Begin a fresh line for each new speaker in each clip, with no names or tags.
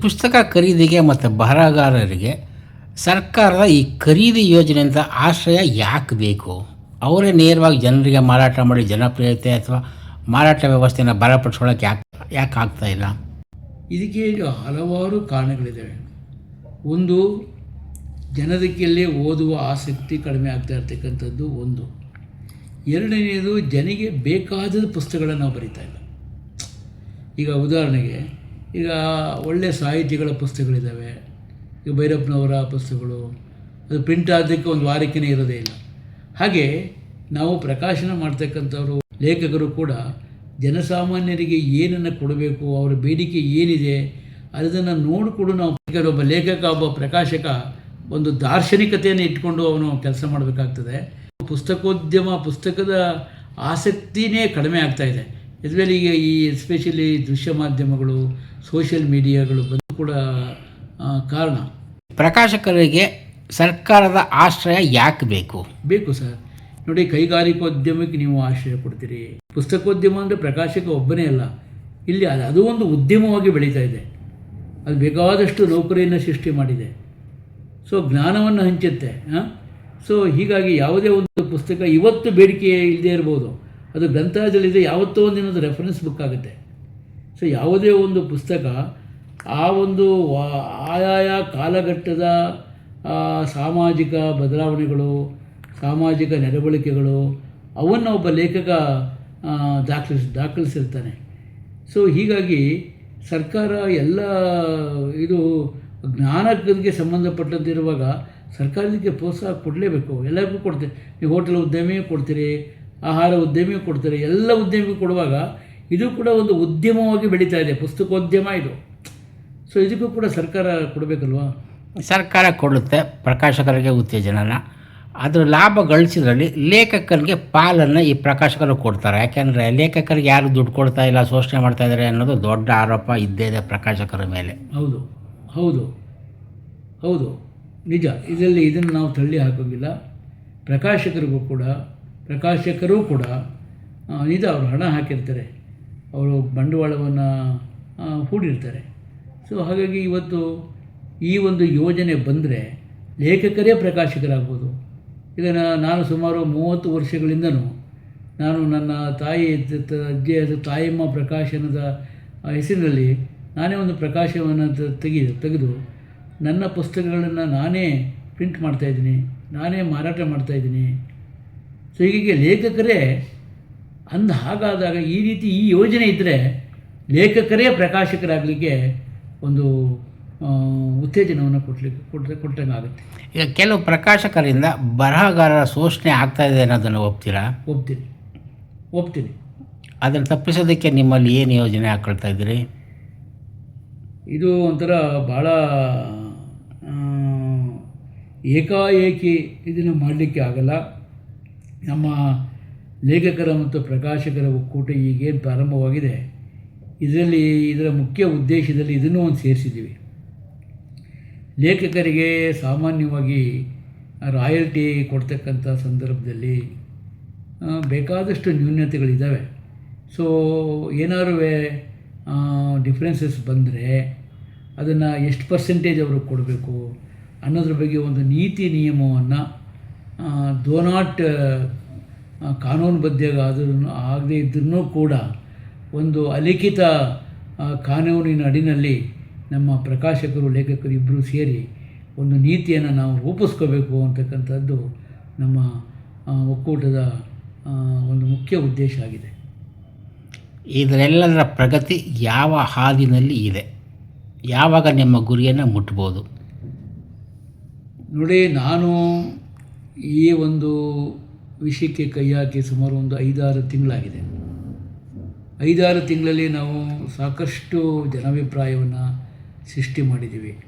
ಪುಸ್ತಕ ಖರೀದಿಗೆ ಮತ್ತು ಬರಹಗಾರರಿಗೆ ಸರ್ಕಾರದ ಈ ಖರೀದಿ ಯೋಜನೆಯಿಂದ ಆಶ್ರಯ ಯಾಕೆ ಬೇಕು? ಅವರೇ ನೇರವಾಗಿ ಜನರಿಗೆ ಮಾರಾಟ ಮಾಡಿ ಜನಪ್ರಿಯತೆ ಅಥವಾ ಮಾರಾಟ ವ್ಯವಸ್ಥೆನ ಬಲಪಡಿಸ್ಕೊಳ್ಳೋಕೆ ಯಾಕೆ ಯಾಕೆ ಆಗ್ತಾ ಇಲ್ಲ?
ಇದಕ್ಕೆ ಹಲವಾರು ಕಾರಣಗಳಿದ್ದಾವೆ ಒಂದು, ಜನರಿಗೆಲ್ಲೇ ಓದುವ ಆಸಕ್ತಿ ಕಡಿಮೆ ಆಗ್ತಾ ಇರ್ತಕ್ಕಂಥದ್ದು ಒಂದು. ಎರಡನೆಯದು ಜನಿಗೆ ಬೇಕಾದ ಪುಸ್ತಕಗಳನ್ನು ನಾವು ಬರಿತಾ ಇಲ್ಲ. ಈಗ ಉದಾಹರಣೆಗೆ ಈಗ ಒಳ್ಳೆಯ ಸಾಹಿತಿಗಳ ಪುಸ್ತಕಗಳಿದ್ದಾವೆ. ಈಗ ಭೈರಪ್ಪನವರ ಪುಸ್ತಕಗಳು, ಅದು ಪ್ರಿಂಟ್ ಆದಕ್ಕೆ ಒಂದು ವಾರಕ್ಕೇ ಇರೋದೇ ಇಲ್ಲ. ಹಾಗೆ ನಾವು ಪ್ರಕಾಶನ ಮಾಡ್ತಕ್ಕಂಥವರು, ಲೇಖಕರು ಕೂಡ ಜನಸಾಮಾನ್ಯರಿಗೆ ಏನನ್ನು ಕೊಡಬೇಕು, ಅವರ ಬೇಡಿಕೆ ಏನಿದೆ, ಅದನ್ನು ನೋಡಿಕೊಂಡು ನಾವು ಒಬ್ಬ ಲೇಖಕ, ಒಬ್ಬ ಪ್ರಕಾಶಕ ಒಂದು ದಾರ್ಶನಿಕತೆಯನ್ನು ಇಟ್ಕೊಂಡು ಅವನು ಕೆಲಸ ಮಾಡಬೇಕಾಗ್ತದೆ. ಪುಸ್ತಕೋದ್ಯಮ, ಪುಸ್ತಕದ ಆಸಕ್ತಿನೇ ಕಡಿಮೆ ಆಗ್ತಾ ಈಗ ಈ ಎಸ್ಪೆಷಲಿ ದೃಶ್ಯ ಮಾಧ್ಯಮಗಳು ಸೋಷಿಯಲ್ ಮೀಡಿಯಾಗಳು ಬಂದು ಕೂಡ ಕಾರಣ.
ಪ್ರಕಾಶಕರಿಗೆ ಸರ್ಕಾರದ ಆಶ್ರಯ ಯಾಕೆ ಬೇಕು?
ಬೇಕು ಸರ್. ನೋಡಿ ಕೈಗಾರಿಕೋದ್ಯಮಕ್ಕೆ ನೀವು ಆಶ್ರಯ ಕೊಡ್ತೀರಿ. ಪುಸ್ತಕೋದ್ಯಮ ಅಂದರೆ ಪ್ರಕಾಶಕ ಒಬ್ಬನೇ ಅಲ್ಲ. ಇಲ್ಲಿ ಅದು ಅದು ಒಂದು ಉದ್ಯಮವಾಗಿ ಬೆಳೀತಾ ಇದೆ. ಅದು ಬೇಕಾದಷ್ಟು ನೌಕರಿಯನ್ನು ಸೃಷ್ಟಿ ಮಾಡಿದೆ. ಸೊ ಜ್ಞಾನವನ್ನು ಹಂಚುತ್ತೆ ಹಾಂ ಸೊ ಹೀಗಾಗಿ ಯಾವುದೇ ಒಂದು ಪುಸ್ತಕ ಇವತ್ತು ಬೇಡಿಕೆ ಇಲ್ಲದೇ ಇರ್ಬೋದು. ಅದು ಗ್ರಂಥಾಲಯದಲ್ಲಿದೆ. ಯಾವತ್ತೋ ಒಂದು ದಿನದ ರೆಫರೆನ್ಸ್ ಬುಕ್ ಆಗುತ್ತೆ. ಸೊ ಯಾವುದೇ ಒಂದು ಪುಸ್ತಕ ಆ ಒಂದು ಆಯಾಯ ಕಾಲಘಟ್ಟದ ಸಾಮಾಜಿಕ ಬದಲಾವಣೆಗಳು, ಸಾಮಾಜಿಕ ನಡವಳಿಕೆಗಳು ಅವನ್ನು ಒಬ್ಬ ಲೇಖಕ ದಾಖಲಿಸ್, ದಾಖಲಿಸಿರ್ತಾನೆ. ಸೊ ಹೀಗಾಗಿ ಸರ್ಕಾರ ಎಲ್ಲ, ಇದು ಜ್ಞಾನಕ್ಕೆ ಸಂಬಂಧಪಟ್ಟಂತಿರುವಾಗ ಸರ್ಕಾರದಕ್ಕೆ ಪ್ರೋತ್ಸಾಹ ಕೊಡಲೇಬೇಕು. ಎಲ್ಲರಿಗೂ ಕೊಡ್ತೀರಿ ನೀವು ಹೋಟೆಲ್ ಉದ್ಯಮಿಯೂ ಕೊಡ್ತೀರಿ ಆಹಾರ ಉದ್ಯಮಿಗೂ ಕೊಡ್ತಾರೆ. ಎಲ್ಲ ಉದ್ಯಮಿಗೂ ಕೊಡುವಾಗ ಇದು ಕೂಡ ಒಂದು ಉದ್ಯಮವಾಗಿ ಬೆಳೀತಾ ಇದೆ. ಪುಸ್ತಕೋದ್ಯಮ ಇದು. ಸೊ ಇದಕ್ಕೂ ಕೂಡ ಸರ್ಕಾರ ಕೊಡಬೇಕಲ್ವಾ?
ಸರ್ಕಾರ ಕೊಡುತ್ತೆ ಪ್ರಕಾಶಕರಿಗೆ ಉತ್ತೇಜನನ. ಅದರ ಲಾಭ ಗಳಿಸಿದ್ರಲ್ಲಿ ಲೇಖಕರಿಗೆ ಪಾಲನ್ನು ಈ ಪ್ರಕಾಶಕರು ಕೊಡ್ತಾರೆ. ಯಾಕೆಂದರೆ ಲೇಖಕರಿಗೆ ಯಾರು ದುಡ್ಡು ಕೊಡ್ತಾ ಇಲ್ಲ ಶೋಷಣೆ ಮಾಡ್ತಾ ಇದ್ದಾರೆ ಅನ್ನೋದು ದೊಡ್ಡ ಆರೋಪ ಇದ್ದೇ ಇದೆ ಪ್ರಕಾಶಕರ ಮೇಲೆ.
ಹೌದು. ಹೌದು. ಹೌದು. ನಿಜ. ಇದರಲ್ಲಿ ಇದನ್ನು ನಾವು ತಳ್ಳಿ ಹಾಕೋಂಗಿಲ್ಲ. ಪ್ರಕಾಶಕರಿಗೂ ಕೂಡ ಪ್ರಕಾಶಕರೂ ಕೂಡ ಇದು ಅವರು ಹಣ ಹಾಕಿರ್ತಾರೆ. ಅವರು ಬಂಡವಾಳವನ್ನು ಹೂಡಿರ್ತಾರೆ. ಸೊ ಹಾಗಾಗಿ ಇವತ್ತು ಈ ಒಂದು ಯೋಜನೆ ಬಂದರೆ ಲೇಖಕರೇ ಪ್ರಕಾಶಕರಾಗ್ಬೋದು. ಇದನ್ನು ನಾನು ಸುಮಾರು ಮೂವತ್ತು ವರ್ಷಗಳಿಂದನೂ ನಾನು ನನ್ನ ತಾಯಿ ಅಜ್ಜಿಯ, ತಾಯಮ್ಮ ಪ್ರಕಾಶನದ ಹೆಸರಿನಲ್ಲಿ ನಾನೇ ಒಂದು ಪ್ರಕಾಶವನ್ನು ತೆಗೆದು ತೆಗೆದು ನನ್ನ ಪುಸ್ತಕಗಳನ್ನು ನಾನೇ ಪ್ರಿಂಟ್ ಮಾಡ್ತಾಯಿದ್ದೀನಿ ನಾನೇ ಮಾರಾಟ ಮಾಡ್ತಾಯಿದ್ದೀನಿ ಸೊ ಹೀಗೆ ಲೇಖಕರೇ ಅಂದ ಹಾಗಾದಾಗ ಈ ರೀತಿ ಈ ಯೋಜನೆ ಇದ್ದರೆ ಲೇಖಕರೇ ಪ್ರಕಾಶಕರಾಗಲಿಕ್ಕೆ ಒಂದು ಉತ್ತೇಜನವನ್ನು ಕೊಡಲಿಕ್ಕೆ ಕೊಟ್ಟರೆ ಕೊಟ್ಟಂಗೆ ಆಗುತ್ತೆ
ಈಗ ಕೆಲವು ಪ್ರಕಾಶಕರಿಂದ ಬರಹಗಾರರ ಶೋಷಣೆ ಆಗ್ತಾ ಇದೆ ಅನ್ನೋದನ್ನು ಒಪ್ತೀರಾ?
ಒಪ್ತೀನಿ. ಒಪ್ತೀನಿ.
ಅದನ್ನು ತಪ್ಪಿಸೋದಕ್ಕೆ ನಿಮ್ಮಲ್ಲಿ ಏನು ಯೋಜನೆ ಹಾಕೊಳ್ತಾ ಇದ್ದೀರಿ?
ಇದು ಒಂಥರ ಭಾಳ ಏಕಾಏಕಿ ಇದನ್ನು ಮಾಡಲಿಕ್ಕೆ ಆಗಲ್ಲ. ನಮ್ಮ ಲೇಖಕರ ಮತ್ತು ಪ್ರಕಾಶಕರ ಒಕ್ಕೂಟ ಈಗೇನು ಪ್ರಾರಂಭವಾಗಿದೆ. ಇದರಲ್ಲಿ ಇದರ ಮುಖ್ಯ ಉದ್ದೇಶದಲ್ಲಿ ಇದನ್ನು ಒಂದು ಸೇರಿಸಿದ್ದೀವಿ. ಲೇಖಕರಿಗೆ ಸಾಮಾನ್ಯವಾಗಿ ರಾಯಲ್ಟಿ ಕೊಡ್ತಕ್ಕಂಥ ಸಂದರ್ಭದಲ್ಲಿ ಬೇಕಾದಷ್ಟು ನ್ಯೂನ್ಯತೆಗಳಿದ್ದಾವೆ ಸೊ ಏನಾರು ಡಿಫ್ರೆನ್ಸಸ್ ಬಂದರೆ ಅದನ್ನು ಎಷ್ಟು ಪರ್ಸೆಂಟೇಜ್ ಅವ್ರಿಗೆ ಕೊಡಬೇಕು ಅನ್ನೋದ್ರ ಬಗ್ಗೆ ಒಂದು ನೀತಿ ನಿಯಮವನ್ನು ದೋ ನಾಟ್ ಕಾನೂನುಬದ್ಧ ಆದರೂ ಆಗದೇ ಇದ್ರೂ ಕೂಡ ಒಂದು ಅಲಿಖಿತ ಕಾನೂನಿನ ಅಡಿನಲ್ಲಿ ನಮ್ಮ ಪ್ರಕಾಶಕರು ಲೇಖಕರು ಇಬ್ಬರು ಸೇರಿ ಒಂದು ನೀತಿಯನ್ನು ನಾವು ರೂಪಿಸ್ಕೋಬೇಕು ಅಂತಕ್ಕಂಥದ್ದು ನಮ್ಮ ಒಕ್ಕೂಟದ ಒಂದು ಮುಖ್ಯ ಉದ್ದೇಶ ಆಗಿದೆ.
ಇದರೆಲ್ಲದರ ಪ್ರಗತಿ ಯಾವ ಹಾದಿನಲ್ಲಿ ಇದೆ? ಯಾವಾಗ ನಿಮ್ಮ ಗುರಿಯನ್ನು ಮುಟ್ಬೋದು?
ನೋಡಿ ನಾನು ಈ ಒಂದು ವಿಷಯಕ್ಕೆ ಕೈ ಹಾಕಿ ಸುಮಾರು ಒಂದು ಐದಾರು ತಿಂಗಳಾಗಿದೆ. ಐದಾರು ತಿಂಗಳಲ್ಲಿ ನಾವು ಸಾಕಷ್ಟು ಜನಾಭಿಪ್ರಾಯವನ್ನು ಸೃಷ್ಟಿ ಮಾಡಿದ್ದೀವಿ.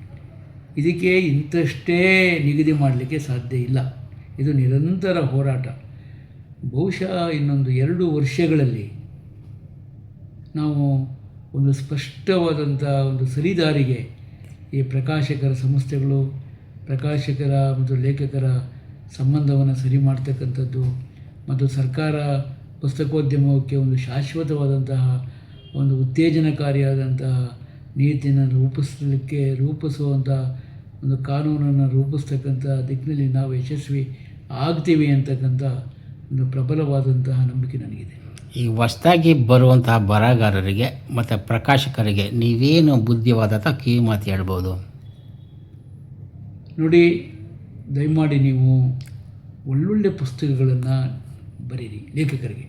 ಇದಕ್ಕೆ ಇಂಥಷ್ಟೇ ನಿಗದಿ ಮಾಡಲಿಕ್ಕೆ ಸಾಧ್ಯ ಇಲ್ಲ. ಇದು ನಿರಂತರ ಹೋರಾಟ. ಬಹುಶಃ ಇನ್ನೊಂದು ಎರಡು ವರ್ಷಗಳಲ್ಲಿ ನಾವು ಒಂದು ಸ್ಪಷ್ಟವಾದಂಥ ಒಂದು ಸರಿದಾರಿಗೆ ಈ ಪ್ರಕಾಶಕರ ಸಂಸ್ಥೆಗಳು, ಪ್ರಕಾಶಕರ ಮತ್ತು ಲೇಖಕರ ಸಂಬಂಧವನ್ನು ಸರಿ ಮಾಡ್ತಕ್ಕಂಥದ್ದು ಮತ್ತು ಸರ್ಕಾರ ಪುಸ್ತಕೋದ್ಯಮಕ್ಕೆ ಒಂದು ಶಾಶ್ವತವಾದಂತಹ ಒಂದು ಉತ್ತೇಜನಕಾರಿಯಾದಂತಹ ನೀತಿಯನ್ನು ರೂಪಿಸಲಿಕ್ಕೆ ರೂಪಿಸುವಂಥ ಒಂದು ಕಾನೂನನ್ನು ರೂಪಿಸ್ತಕ್ಕಂಥ ದಿಕ್ಕಿನಲ್ಲಿ ನಾವು ಯಶಸ್ವಿ ಆಗ್ತೀವಿ ಅಂತಕ್ಕಂಥ ಒಂದು ಪ್ರಬಲವಾದಂತಹ ನಂಬಿಕೆ ನನಗಿದೆ.
ಈ ಹೊಸದಾಗಿ ಬರುವಂತಹ ಬರಹಗಾರರಿಗೆ ಮತ್ತು ಪ್ರಕಾಶಕರಿಗೆ ನೀವೇನು ಬುದ್ಧಿವಾದ ಕಿವಿ ಮಾತು ಹೇಳ್ಬೋದು?
ನೋಡಿ ದಯಮಾಡಿ ನೀವು ಒಳ್ಳೊಳ್ಳೆ ಪುಸ್ತಕಗಳನ್ನು ಬರೀರಿ, ಲೇಖಕರಿಗೆ.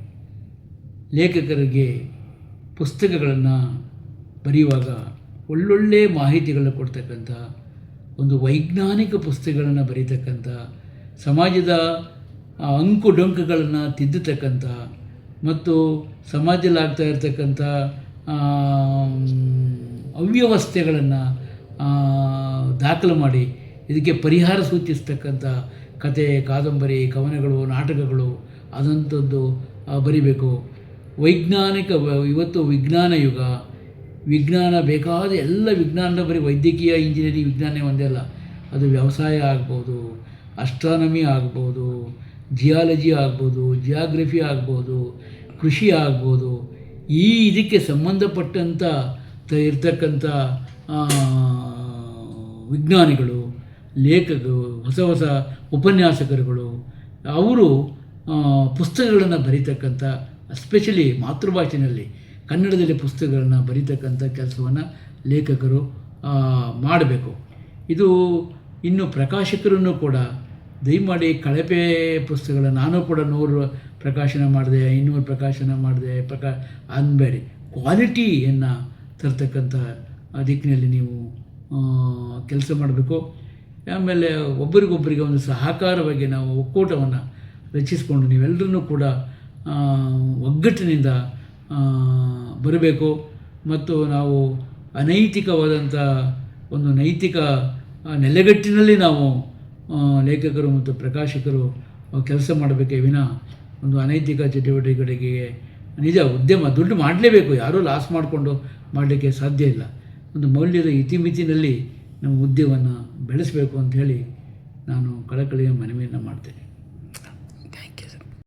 ಲೇಖಕರಿಗೆ ಪುಸ್ತಕಗಳನ್ನು ಬರೆಯುವಾಗ ಒಳ್ಳೊಳ್ಳೆ ಮಾಹಿತಿಗಳನ್ನು ಕೊಡ್ತಕ್ಕಂಥ ಒಂದು ವೈಜ್ಞಾನಿಕ ಪುಸ್ತಕಗಳನ್ನು ಬರೀತಕ್ಕಂಥ, ಸಮಾಜದ ಅಂಕು ಡೊಂಕುಗಳನ್ನು ತಿದ್ದತಕ್ಕಂಥ ಮತ್ತು ಸಮಾಜದಲ್ಲಿ ಆಗ್ತಾ ಇರತಕ್ಕಂಥ ಅವ್ಯವಸ್ಥೆಗಳನ್ನು ದಾಖಲು ಮಾಡಿ ಇದಕ್ಕೆ ಪರಿಹಾರ ಸೂಚಿಸ್ತಕ್ಕಂಥ ಕತೆ, ಕಾದಂಬರಿ, ಕವನಗಳು, ನಾಟಕಗಳು, ಅದಂಥದ್ದು ಬರಿಬೇಕು. ವೈಜ್ಞಾನಿಕ, ಇವತ್ತು ವಿಜ್ಞಾನ ಯುಗ, ವಿಜ್ಞಾನ ಬೇಕಾದ ಎಲ್ಲ ವಿಜ್ಞಾನದ ಬರೀ ವೈದ್ಯಕೀಯ ಇಂಜಿನಿಯರಿಂಗ್ ವಿಜ್ಞಾನ ಒಂದೇ ಅಲ್ಲ. ಅದು ವ್ಯವಸಾಯ ಆಗ್ಬೋದು, ಅಸ್ಟ್ರಾನಮಿ ಆಗ್ಬೋದು, ಜಿಯಾಲಜಿ ಆಗ್ಬೋದು, ಜಿಯಾಗ್ರಫಿ ಆಗ್ಬೋದು, ಕೃಷಿ ಆಗ್ಬೋದು. ಈ ಇದಕ್ಕೆ ಸಂಬಂಧಪಟ್ಟಂಥ ಇರ್ತಕ್ಕಂಥ ವಿಜ್ಞಾನಿಗಳು ಲೇಖಕರು, ಹೊಸ ಹೊಸ ಉಪನ್ಯಾಸಕರುಗಳು, ಅವರು ಪುಸ್ತಕಗಳನ್ನು ಬರೀತಕ್ಕಂಥ ಎಸ್ಪೆಷಲಿ ಮಾತೃಭಾಷೆಯಲ್ಲಿ ಕನ್ನಡದಲ್ಲಿ ಪುಸ್ತಕಗಳನ್ನು ಬರೀತಕ್ಕಂಥ ಕೆಲಸವನ್ನು ಲೇಖಕರು ಮಾಡಬೇಕು. ಇದು ಇನ್ನು ಪ್ರಕಾಶಕರನ್ನು ಕೂಡ, ದಯಮಾಡಿ ಕಳಪೆ ಪುಸ್ತಕಗಳ ನಾನು ಕೂಡ ನೂರು ಪ್ರಕಾಶನ ಮಾಡಿದೆ ಇನ್ನೂರು ಪ್ರಕಾಶನ ಮಾಡಿದೆ, ಪ್ರಕಾ ಅನ್ಬೇಡಿ ಕ್ವಾಲಿಟಿಯನ್ನು ತರ್ತಕ್ಕಂಥ ದಿಕ್ಕಿನಲ್ಲಿ ನೀವು ಕೆಲಸ ಮಾಡಬೇಕು. ಆಮೇಲೆ ಒಬ್ಬರಿಗೊಬ್ಬರಿಗೆ ಒಂದು ಸಹಕಾರವಾಗಿ ನಾವು ಒಕ್ಕೂಟವನ್ನು ರಚಿಸಿಕೊಂಡು ನೀವೆಲ್ಲರೂ ಕೂಡ ಒಗ್ಗಟ್ಟಿನಿಂದ ಬರಬೇಕು. ಮತ್ತು ನಾವು ಅನೈತಿಕವಾದಂಥ ಒಂದು ನೈತಿಕ ನೆಲೆಗಟ್ಟಿನಲ್ಲಿ ನಾವು ಲೇಖಕರು ಮತ್ತು ಪ್ರಕಾಶಕರು ಕೆಲಸ ಮಾಡಬೇಕೇ ವಿನ ಒಂದು ಅನೈತಿಕ ಚಟುವಟಿಕೆಗಳಿಗೆ ನಿಜ ಉದ್ಯಮ ದುಡ್ಡು ಮಾಡಲೇಬೇಕು. ಯಾರೂ ಲಾಸ್ ಮಾಡಿಕೊಂಡು ಮಾಡಲಿಕ್ಕೆ ಸಾಧ್ಯ ಇಲ್ಲ. ಒಂದು ಮೌಲ್ಯದ ಇತಿಮಿತಿನಲ್ಲಿ ನಮ್ಮ ಉದ್ಯಮವನ್ನು ಬೆಳೆಸಬೇಕು ಅಂಥೇಳಿ ನಾನು ಕಳಕಳಿಯ ಮನವಿಯನ್ನು ಮಾಡ್ತೇನೆ.